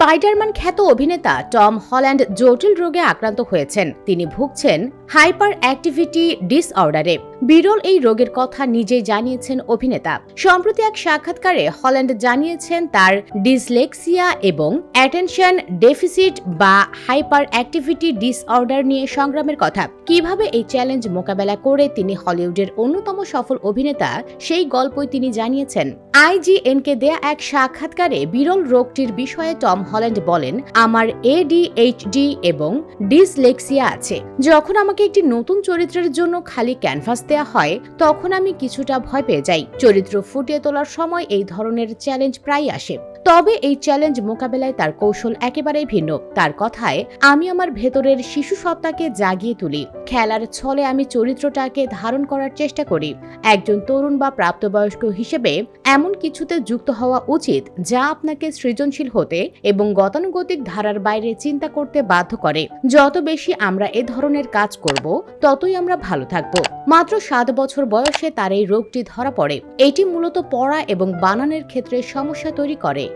Spiderman খ্যাত অভিনেতা Tom Holland জটিল রোগে আক্রান্ত হয়েছেন। তিনি ভুগছেন হাইপার অ্যাক্টিভিটি ডিসঅর্ডারে। বিরল এই রোগের কথা নিজেই জানিয়েছেন অভিনেতা। সম্প্রতি এক সাক্ষাৎকারে হল্যান্ড জানিয়েছেন তার ডিসলেক্সিয়া এবং অ্যাটেনশন ডেফিসিট বা হাইপার অ্যাক্টিভিটি ডিসঅর্ডার নিয়ে সংগ্রামের কথা। কীভাবে এই চ্যালেঞ্জ মোকাবেলা করে তিনি হলিউডের অন্যতম সফল অভিনেতা, সেই গল্পই তিনি জানিয়েছেন। আইজিএনকে দেয়া এক সাক্ষাৎকারে বিরল রোগটির বিষয়ে টম হল্যান্ড বলেন, আমার এডিএইচডি এবং ডিসলেক্সিয়া আছে। যখন আমাকে একটি নতুন চরিত্রের জন্য খালি ক্যানভাস দেয়া হয়, তখন আমি কিছুটা ভয় পেয়ে যাই। চরিত্র ফুটিয়ে তোলার সময় এই ধরনের চ্যালেঞ্জ প্রায় আসে। তবে এই চ্যালেঞ্জ মোকাবেলায় তার কৌশল একেবারেই ভিন্ন। তার কথায়, আমি আমার ভেতরের শিশু সত্তাকে জাগিয়ে তুলি। খেলার ছলে আমি চরিত্রটাকে ধারণ করার চেষ্টা করি। একজন তরুণ বা প্রাপ্তবয়স্ক হিসেবে এমন কিছুতে যুক্ত হওয়া উচিত যা আপনাকে সৃজনশীল হতে এবং গতানুগতিক ধারার বাইরে চিন্তা করতে বাধ্য করে। যত বেশি আমরা এ ধরনের কাজ করব, ততই আমরা ভালো থাকব। মাত্র সাত বছর বয়সে তার এই রোগটি ধরা পড়ে। এটি মূলত পড়া এবং বানানের ক্ষেত্রে সমস্যা তৈরি করে।